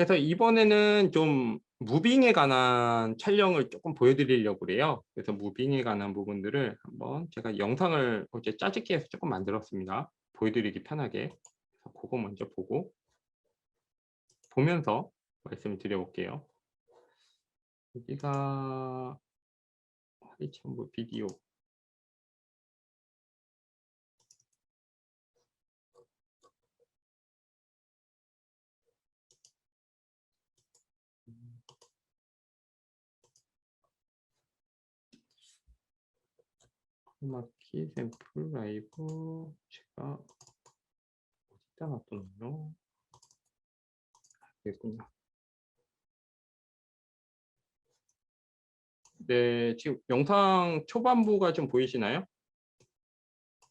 그래서 이번에는 좀 무빙에 관한 촬영을 조금 보여드리려고 그래요. 그래서 무빙에 관한 부분들을 한번 제가 영상을 어제 짜집기 해서 조금 만들었습니다. 보여드리기 편하게. 그래서 그거 먼저 보고 보면서 말씀을 드려볼게요. 여기가 하이천부 비디오 크로마키 샘플 라이브 제가 어디다 놨더니요 됐군요. 네, 지금 영상 초반부가 좀 보이시나요?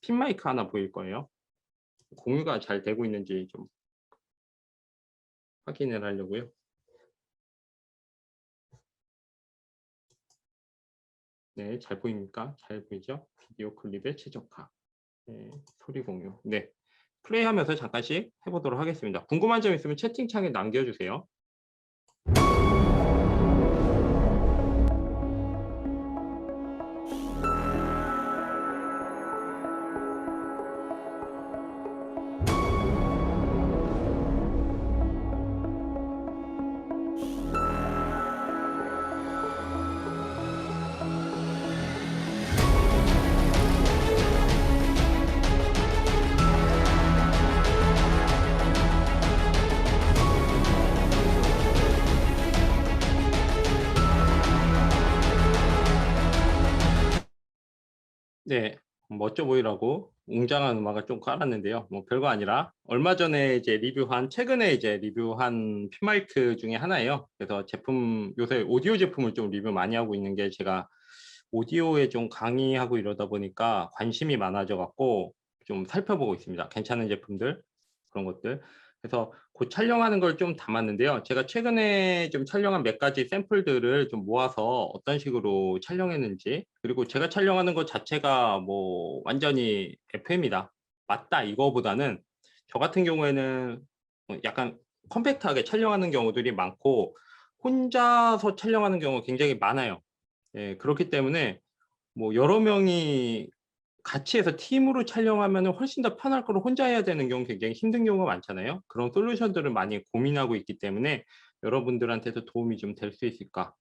핀 마이크 하나 보일 거예요. 공유가 잘 되고 있는지 좀 확인을 하려고요. 네, 잘 보입니까? 잘 보이죠? 비디오 클립의 최적화. 네, 소리 공유. 네, 플레이하면서 잠깐씩 해보도록 하겠습니다. 궁금한 점 있으면 채팅창에 남겨주세요. 멋져 보이라고 웅장한 음악을 좀 깔았는데요. 뭐 별거 아니라 얼마 전에 이제 리뷰한 최근에 이제 리뷰한 핀마이크 중에 하나예요. 그래서 제품 요새 오디오 제품을 좀 리뷰 많이 하고 있는 게 제가 오디오에 좀 강의하고 이러다 보니까 관심이 많아져 갖고 좀 살펴보고 있습니다. 괜찮은 제품들 그런 것들. 그래서 그 촬영하는 걸 좀 담았는데요. 제가 최근에 좀 촬영한 몇 가지 샘플들을 좀 모아서 어떤 식으로 촬영했는지 그리고 제가 촬영하는 것 자체가 뭐 완전히 FM이다. 맞다 이거보다는 저 같은 경우에는 약간 컴팩트하게 촬영하는 경우들이 많고 혼자서 촬영하는 경우가 굉장히 많아요. 예, 그렇기 때문에 뭐 여러 명이 같이 해서 팀으로 촬영하면 훨씬 더 편할 거를 혼자 해야 되는 경우 굉장히 힘든 경우가 많잖아요. 그런 솔루션들을 많이 고민하고 있기 때문에 여러분들한테도 도움이 좀 될 수 있을까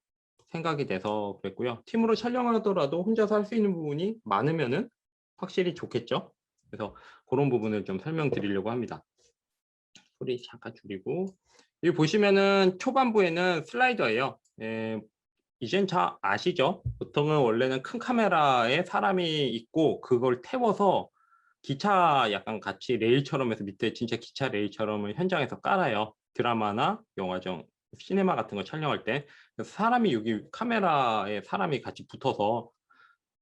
생각이 돼서 그랬고요. 팀으로 촬영을 하더라도 혼자서 할 수 있는 부분이 많으면은 확실히 좋겠죠. 그래서 그런 부분을 좀 설명드리려고 합니다. 소리 잠깐 줄이고 여기 보시면은 초반부에는 슬라이더예요. 예, 이젠 잘 아시죠? 보통은 원래는 큰 카메라에 사람이 있고 그걸 태워서 기차 약간 같이 레일처럼 해서 밑에 진짜 기차 레일처럼 현장에서 깔아요. 드라마나 영화정, 시네마 같은 거 촬영할 때 사람이 여기 카메라에 사람이 같이 붙어서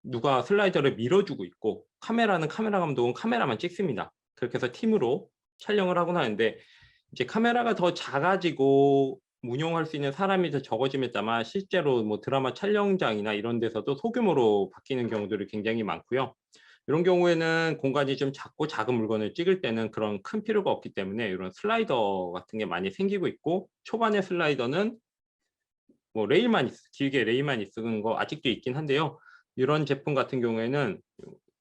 누가 슬라이더를 밀어주고 있고 카메라는 카메라 감독은 카메라만 찍습니다. 그렇게 해서 팀으로 촬영을 하곤 하는데 이제 카메라가 더 작아지고 운용할 수 있는 사람이 더 적어짐에 따라 실제로 뭐 드라마 촬영장이나 이런 데서도 소규모로 바뀌는 경우들이 굉장히 많고요. 이런 경우에는 공간이 좀 작고 작은 물건을 찍을 때는 그런 큰 필요가 없기 때문에 이런 슬라이더 같은 게 많이 생기고 있고 초반의 슬라이더는 뭐 레일만 있, 길게 레일만 있는 거 아직도 있긴 한데요. 이런 제품 같은 경우에는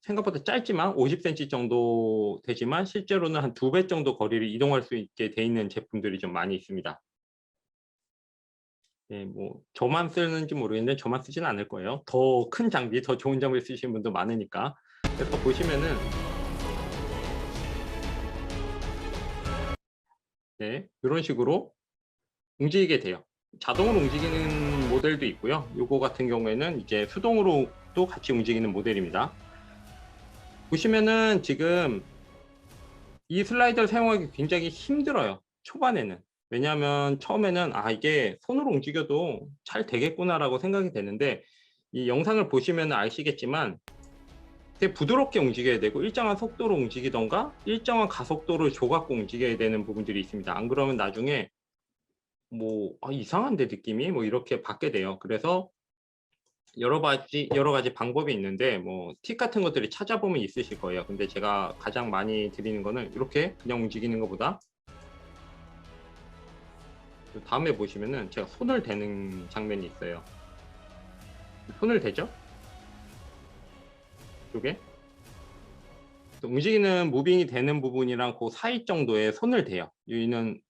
생각보다 짧지만 50cm 정도 되지만 실제로는 한 두 배 정도 거리를 이동할 수 있게 돼 있는 제품들이 좀 많이 있습니다. 네, 뭐 저만 쓰는지 모르겠는데 저만 쓰지는 않을 거예요. 더 큰 장비, 더 좋은 장비 쓰시는 분도 많으니까. 그래서 보시면은 네, 이런 식으로 움직이게 돼요. 자동으로 움직이는 모델도 있고요. 요거 같은 경우에는 이제 수동으로도 같이 움직이는 모델입니다. 보시면은 지금 이 슬라이더를 사용하기 굉장히 힘들어요. 초반에는. 왜냐하면 처음에는 아 이게 손으로 움직여도 잘 되겠구나라고 생각이 되는데 이 영상을 보시면 아시겠지만 되게 부드럽게 움직여야 되고 일정한 속도로 움직이던가 일정한 가속도를 줘갖고 움직여야 되는 부분들이 있습니다. 안 그러면 나중에 뭐 아, 이상한데 느낌이 뭐 이렇게 받게 돼요. 그래서 여러 가지 여러 가지 방법이 있는데 뭐 팁 같은 것들이 찾아보면 있으실 거예요. 근데 제가 가장 많이 드리는 거는 이렇게 그냥 움직이는 것보다 그 다음에 보시면은 제가 손을 대는 장면이 있어요. 손을 대죠? 이쪽에 움직이는 무빙이 되는 부분이랑 그 사이 정도의 손을 대요. 여기는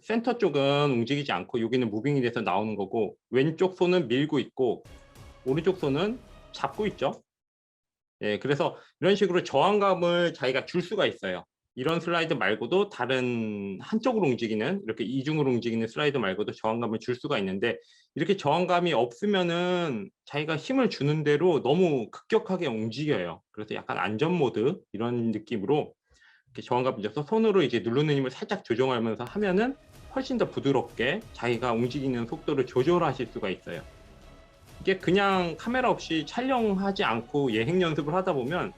센터 쪽은 움직이지 않고 여기는 무빙이 돼서 나오는 거고 왼쪽 손은 밀고 있고 오른쪽 손은 잡고 있죠. 예, 그래서 이런 식으로 저항감을 자기가 줄 수가 있어요. 이런 슬라이드 말고도 다른 한쪽으로 움직이는 이렇게 이중으로 움직이는 슬라이드 말고도 저항감을 줄 수가 있는데 이렇게 저항감이 없으면은 자기가 힘을 주는 대로 너무 급격하게 움직여요. 그래서 약간 안전 모드 이런 느낌으로 이렇게 저항감을 줘서 손으로 이제 누르는 힘을 살짝 조정하면서 하면은 훨씬 더 부드럽게 자기가 움직이는 속도를 조절하실 수가 있어요. 이게 그냥 카메라 없이 촬영하지 않고 예행 연습을 하다 보면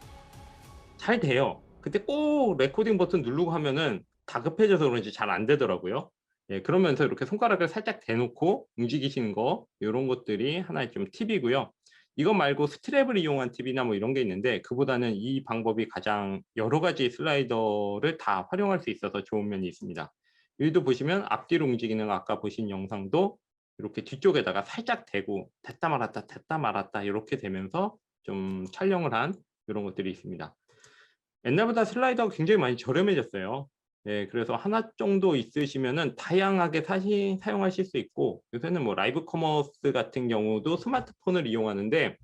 잘 돼요. 그때 꼭 레코딩 버튼 누르고 하면은 다급해져서 그런지 잘 안 되더라고요. 예, 그러면서 이렇게 손가락을 살짝 대놓고 움직이시는 거 이런 것들이 하나의 좀 팁이고요. 이거 말고 스트랩을 이용한 팁이나 뭐 이런 게 있는데 그보다는 이 방법이 가장 여러 가지 슬라이더를 다 활용할 수 있어서 좋은 면이 있습니다. 여기도 보시면 앞뒤로 움직이는 아까 보신 영상도 이렇게 뒤쪽에다가 살짝 대고 됐다 말았다 됐다 말았다 이렇게 되면서 좀 촬영을 한 이런 것들이 있습니다. 옛날보다 슬라이더가 굉장히 많이 저렴해졌어요. 예, 그래서 하나 정도 있으시면은 다양하게 사시, 사용하실 수 있고 요새는 뭐 라이브 커머스 같은 경우도 스마트폰을 이용하는데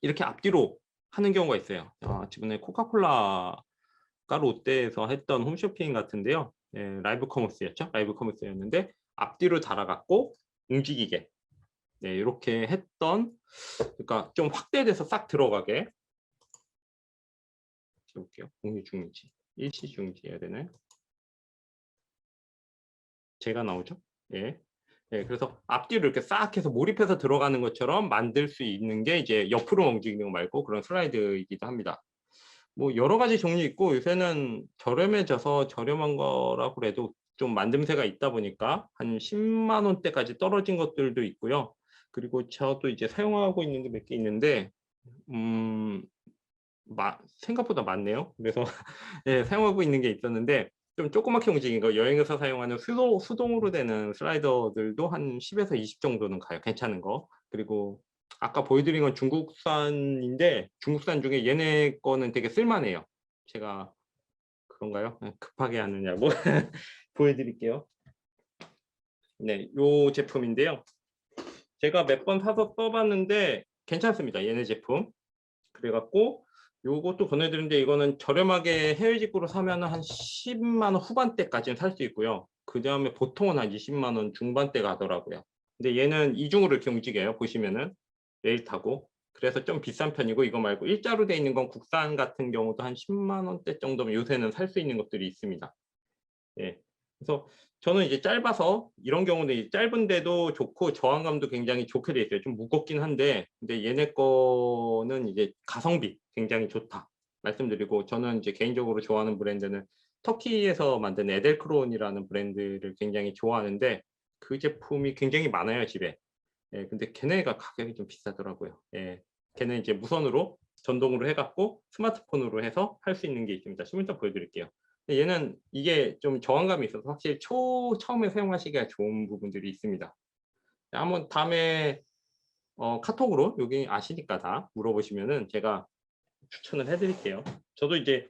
이렇게 앞뒤로 하는 경우가 있어요. 아, 지금에 코카콜라가 롯데에서 했던 홈쇼핑 같은데요. 예, 라이브 커머스였죠. 라이브 커머스였는데 앞뒤로 달아갖고 움직이게 네, 이렇게 했던 그러니까 좀 확대돼서 싹 들어가게 해 볼게요. 공유 중인지 일시 중인지 해야 되나요? 제가 나오죠? 예. 예, 그래서 앞뒤로 이렇게 싹 해서 몰입해서 들어가는 것처럼 만들 수 있는 게 이제 옆으로 움직이는 거 말고 그런 슬라이드이기도 합니다. 뭐 여러 가지 종류 있고 요새는 저렴해져서 저렴한 거라고 해도 좀 만듦새가 있다 보니까 한 10만 원대까지 떨어진 것들도 있고요. 그리고 저도 이제 사용하고 있는 게 몇 개 있는데 음, 마, 생각보다 많네요. 그래서 예, 사용하고 있는 게 있었는데 좀 조그맣게 움직인 거 여행에서 사용하는 수동, 수동으로 되는 슬라이더들도 한 10에서 20 정도는 가요. 괜찮은 거. 그리고 아까 보여드린 건 중국산인데 중국산 중에 얘네 거는 되게 쓸만해요. 제가 그런가요? 급하게 하느냐고 보여드릴게요. 네, 요 제품인데요. 제가 몇 번 사서 써봤는데 괜찮습니다. 얘네 제품. 그래갖고 요것도 권해드리는데 이거는 저렴하게 해외 직구로 사면 한 10만 원 후반대까지는 살 수 있고요. 그 다음에 보통은 한 20만 원 중반대가 하더라고요. 근데 얘는 이중으로 이렇게 움직여요. 보시면은 레일 타고. 그래서 좀 비싼 편이고 이거 말고 일자로 돼 있는 건 국산 같은 경우도 한 10만 원대 정도면 요새는 살 수 있는 것들이 있습니다. 예. 그래서 저는 이제 짧아서 이런 경우는 짧은데도 좋고 저항감도 굉장히 좋게 돼 있어요. 좀 무겁긴 한데 근데 얘네 거는 이제 가성비 굉장히 좋다 말씀드리고 저는 이제 개인적으로 좋아하는 브랜드는 터키에서 만든 에델크론이라는 브랜드를 굉장히 좋아하는데 그 제품이 굉장히 많아요 집에. 예, 근데 걔네가 가격이 좀 비싸더라고요. 예, 걔는 이제 무선으로 전동으로 해갖고 스마트폰으로 해서 할 수 있는 게 있습니다. 좀 이따 보여드릴게요. 얘는 이게 좀 저항감이 있어서 확실히 초 처음에 사용하시기가 좋은 부분들이 있습니다. 한번 다음에 어, 카톡으로 여기 아시니까 다 물어보시면은 제가 추천을 해드릴게요. 저도 이제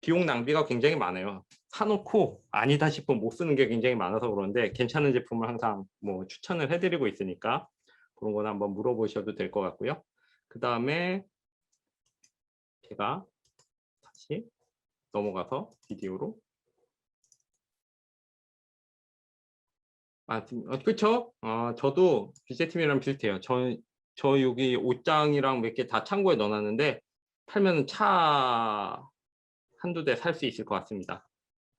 비용 낭비가 굉장히 많아요. 사놓고 아니다 싶으면 못 쓰는 게 굉장히 많아서 그런데 괜찮은 제품을 항상 뭐 추천을 해드리고 있으니까 그런 거는 한번 물어보셔도 될 것 같고요. 그 다음에 제가 다시 넘어가서 비디오로 아, 그렇죠. 아, 저도 BJ팀이랑 비슷해요. 저, 저 여기 옷장이랑 몇 개 다 창고에 넣어놨는데 팔면 차 한두 대 살 수 있을 것 같습니다.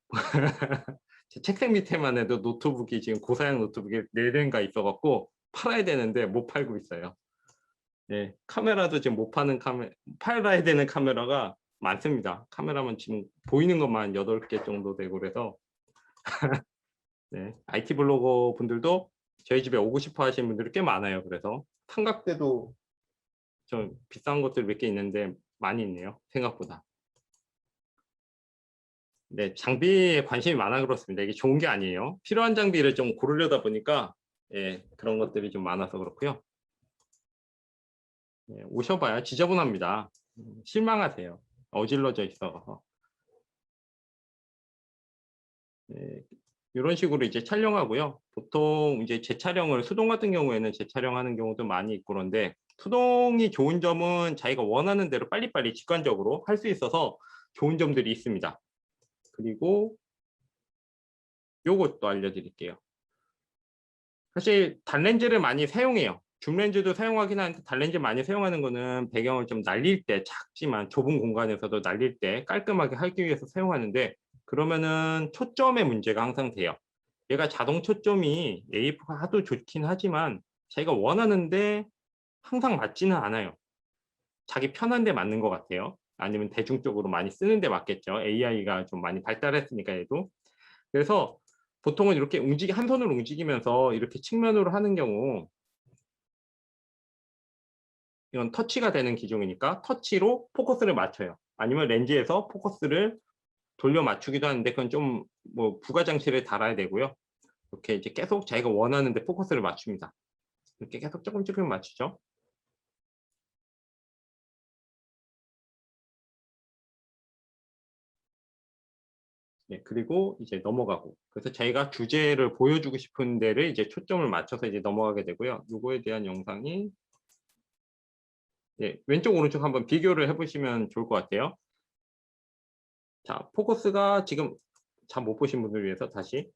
제 책상 밑에만 해도 노트북이 지금 고사양 노트북이 네 대인가 있어갖고 팔아야 되는데 못 팔고 있어요. 네, 카메라도 지금 못 파는 카메 팔아야 되는 카메라가 많습니다. 카메라만 지금 보이는 것만 8개 정도 되고 그래서 네, IT 블로거 분들도 저희 집에 오고 싶어 하시는 분들이 꽤 많아요. 그래서 삼각대도 좀 비싼 것들 몇 개 있는데 많이 있네요. 생각보다. 네, 장비에 관심이 많아 그렇습니다. 이게 좋은 게 아니에요. 필요한 장비를 좀 고르려다 보니까 예, 그런 것들이 좀 많아서 그렇고요. 예, 오셔봐야 지저분합니다. 음, 실망하세요. 어질러져 있어서. 예, 이런 식으로 이제 촬영하고요. 보통 이제 재촬영을 수동 같은 경우에는 재촬영하는 경우도 많이 있고 그런데 수동이 좋은 점은 자기가 원하는 대로 빨리빨리 직관적으로 할 수 있어서 좋은 점들이 있습니다. 그리고 요것도 알려드릴게요. 사실 단렌즈를 많이 사용해요. 줌렌즈도 사용하긴 하는데 단렌즈 많이 사용하는 거는 배경을 좀 날릴 때 작지만 좁은 공간에서도 날릴 때 깔끔하게 하기 위해서 사용하는데 그러면은 초점의 문제가 항상 돼요. 얘가 자동 초점이 AF가 하도 좋긴 하지만 자기가 원하는데 항상 맞지는 않아요. 자기 편한 데 맞는 것 같아요. 아니면 대중적으로 많이 쓰는 데 맞겠죠. AI가 좀 많이 발달했으니까 얘도. 그래서 보통은 이렇게 움직이 한 손으로 움직이면서 이렇게 측면으로 하는 경우 이건 터치가 되는 기종이니까 터치로 포커스를 맞춰요. 아니면 렌즈에서 포커스를 돌려 맞추기도 하는데 그건 좀 뭐 부가 장치를 달아야 되고요. 이렇게 이제 계속 자기가 원하는데 포커스를 맞춥니다. 이렇게 계속 조금 조금 맞추죠. 네, 그리고 이제 넘어가고 그래서 자기가 주제를 보여주고 싶은 데를 이제 초점을 맞춰서 이제 넘어가게 되고요. 요거에 대한 영상이 네, 왼쪽 오른쪽 한번 비교를 해보시면 좋을 것 같아요. 자, 포커스가 지금 잘 못 보신 분들 위해서 다시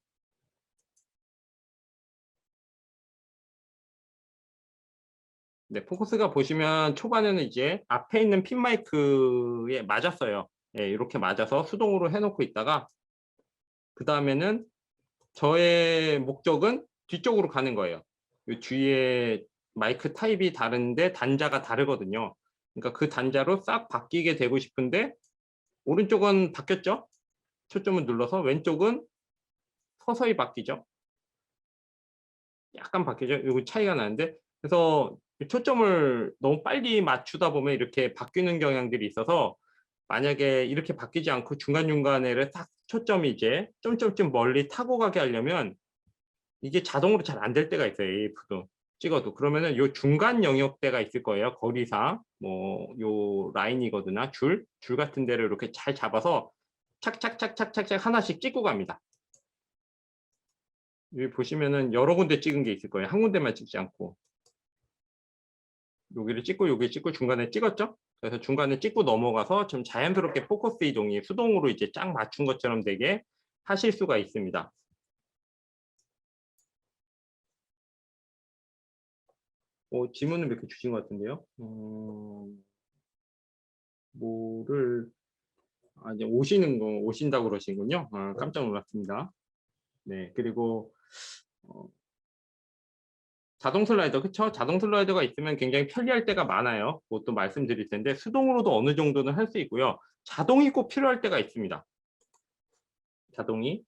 네, 포커스가 보시면 초반에는 이제 앞에 있는 핀 마이크에 맞았어요. 예, 이렇게 맞아서 수동으로 해놓고 있다가 그 다음에는 저의 목적은 뒤쪽으로 가는 거예요. 이 주위에 마이크 타입이 다른데 단자가 다르거든요. 그러니까 그 단자로 싹 바뀌게 되고 싶은데 오른쪽은 바뀌었죠? 초점을 눌러서 왼쪽은 서서히 바뀌죠. 약간 바뀌죠. 이거 차이가 나는데 그래서 초점을 너무 빨리 맞추다 보면 이렇게 바뀌는 경향들이 있어서 만약에 이렇게 바뀌지 않고 중간중간에를 딱 초점이 이제 좀좀좀 멀리 타고 가게 하려면 이게 자동으로 잘 안 될 때가 있어요. AF도 찍어도 그러면은 요 중간 영역대가 있을 거예요. 거리상 뭐 요 라인이거든요. 줄, 줄 같은 데를 이렇게 잘 잡아서 착착착착착착 하나씩 찍고 갑니다. 여기 보시면은 여러 군데 찍은 게 있을 거예요. 한 군데만 찍지 않고 여기를 찍고 여기 찍고 중간에 찍었죠? 그래서 중간에 찍고 넘어가서 좀 자연스럽게 포커스 이동이 수동으로 이제 쫙 맞춘 것처럼 되게 하실 수가 있습니다. 어, 질문을 몇 개 주신 것 같은데요. 음, 뭐를 아, 이제 오시는 거 오신다고 그러시군요. 아, 깜짝 놀랐습니다. 네, 그리고 어, 자동 슬라이더 그쵸? 자동 슬라이더가 있으면 굉장히 편리할 때가 많아요. 그것도 말씀드릴 텐데 수동으로도 어느 정도는 할 수 있고요. 자동이 꼭 필요할 때가 있습니다. 자동이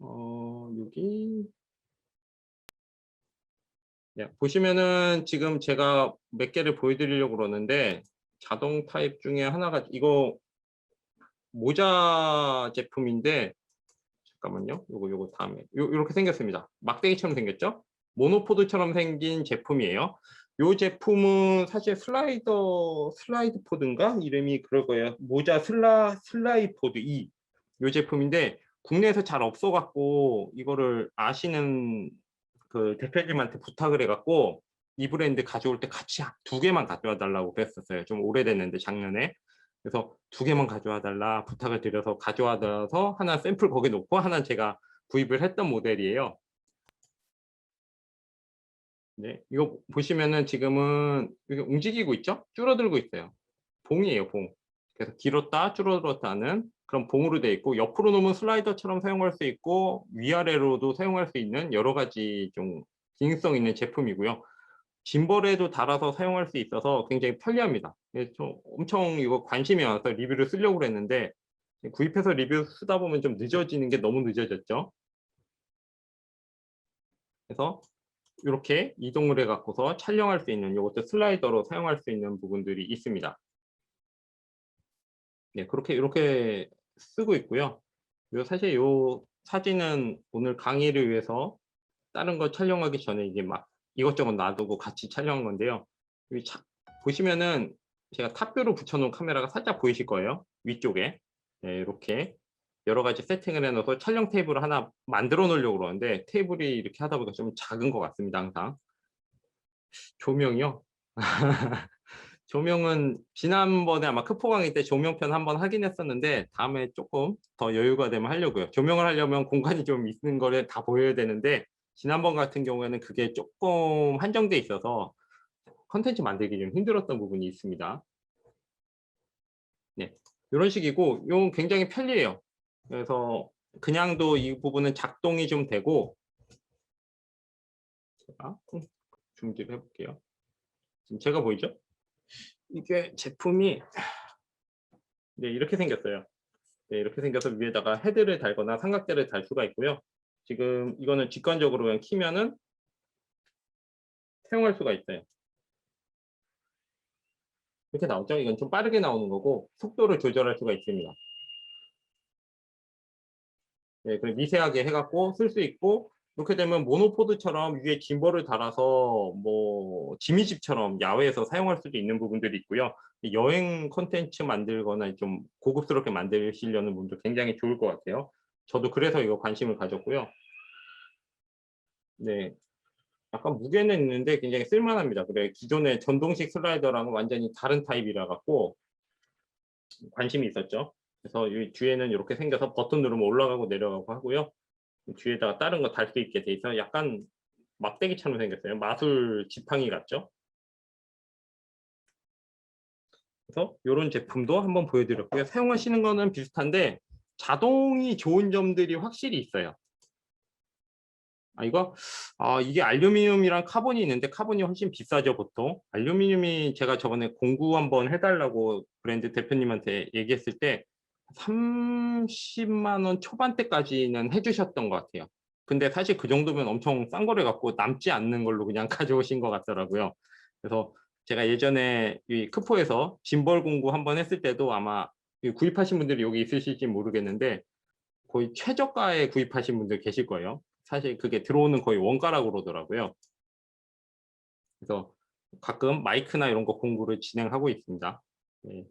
어, 여기 네, 보시면은 지금 제가 몇 개를 보여드리려고 그러는데 자동 타입 중에 하나가 이거 모자 제품인데 잠깐만요. 요거 요거 다음에 요, 요렇게 생겼습니다. 막대기처럼 생겼죠? 모노포드처럼 생긴 제품이에요. 이 제품은 사실 슬라이더 슬라이드 포드인가 이름이 그럴 거예요. 모자 슬라 슬라이 포드 2. 이 제품인데 국내에서 잘 없어 갖고 이거를 아시는 그 대표님한테 부탁을 해 갖고 이 브랜드 가져올 때 같이 두 개만 가져와 달라고 그랬었어요. 좀 오래됐는데 작년에. 그래서 두 개만 가져와 달라 부탁을 드려서 가져와 서 하나 샘플 거기 놓고 하나 제가 구입을 했던 모델이에요. 네, 이거 보시면은 지금은 이게 움직이고 있죠? 줄어들고 있어요. 봉이에요, 봉. 그래서 길었다, 줄어들었다는 그런 봉으로 되어 있고 옆으로 놓으면 슬라이더처럼 사용할 수 있고 위아래로도 사용할 수 있는 여러 가지 좀 기능성 있는 제품이고요. 짐벌에도 달아서 사용할 수 있어서 굉장히 편리합니다. 좀 엄청 이거 관심이 많아서 리뷰를 쓰려고 했는데 구입해서 리뷰 쓰다 보면 좀 늦어지는 게 너무 늦어졌죠. 그래서 이렇게 이동을 해 갖고서 촬영할 수 있는 이것도 슬라이더로 사용할 수 있는 부분들이 있습니다. 네, 그렇게 이렇게 쓰고 있고요. 요 사실 요 사진은 오늘 강의를 위해서 다른 거 촬영하기 전에 이게 막 이것저것 놔두고 같이 촬영한 건데요. 여기 차- 보시면은 제가 탑뷰로 붙여놓은 카메라가 살짝 보이실 거예요. 위쪽에 네, 이렇게 여러 가지 세팅을 해놓아서 촬영 테이블을 하나 만들어 놓으려고 그러는데 테이블이 이렇게 하다 보니까 좀 작은 것 같습니다. 항상 조명이요. 조명은 지난번에 아마 크포 강의 때 조명편 한번 하긴 했었는데 다음에 조금 더 여유가 되면 하려고요. 조명을 하려면 공간이 좀 있는 거를 다 보여야 되는데 지난번 같은 경우에는 그게 조금 한정돼 있어서 컨텐츠 만들기 좀 힘들었던 부분이 있습니다. 네, 이런 식이고 이건 굉장히 편리해요. 그래서 그냥도 이 부분은 작동이 좀 되고 제가 줌질 해볼게요. 지금 제가 보이죠? 이게 제품이 네, 이렇게 생겼어요. 네, 이렇게 생겨서 위에다가 헤드를 달거나 삼각대를 달 수가 있고요. 지금 이거는 직관적으로 그냥 키면은 사용할 수가 있어요. 이렇게 나오죠? 이건 좀 빠르게 나오는 거고 속도를 조절할 수가 있습니다. 네, 그리고 미세하게 해갖고 쓸 수 있고 이렇게 되면 모노포드처럼 위에 짐벌을 달아서 뭐 지미집처럼 야외에서 사용할 수도 있는 부분들이 있고요. 여행 콘텐츠 만들거나 좀 고급스럽게 만드시려는 분들 굉장히 좋을 것 같아요. 저도 그래서 이거 관심을 가졌고요. 네. 약간 무게는 있는데 굉장히 쓸만합니다. 그래 기존의 전동식 슬라이더랑은 완전히 다른 타입이라 갖고 관심이 있었죠. 그래서 이 뒤에는 이렇게 생겨서 버튼 누르면 올라가고 내려가고 하고요. 뒤에다가 다른 거 달 수 있게 돼 있어 약간 막대기처럼 생겼어요. 마술 지팡이 같죠? 그래서 이런 제품도 한번 보여드렸고요. 사용하시는 거는 비슷한데 자동이 좋은 점들이 확실히 있어요. 아 이거 아 이게 알루미늄이랑 카본이 있는데 카본이 훨씬 비싸죠 보통. 알루미늄이 제가 저번에 공구 한번 해달라고 브랜드 대표님한테 얘기했을 때 30만 원 초반대까지는 해주셨던 것 같아요. 근데 사실 그 정도면 엄청 싼 거래 갖고 남지 않는 걸로 그냥 가져오신 것 같더라고요. 그래서 제가 예전에 이 크포에서 짐벌 공구 한번 했을 때도 아마 이 구입하신 분들이 여기 있으실지 모르겠는데 거의 최저가에 구입하신 분들 계실 거예요. 사실 그게 들어오는 거의 원가라고 그러더라고요. 그래서 가끔 마이크나 이런 거 공구를 진행하고 있습니다. 네.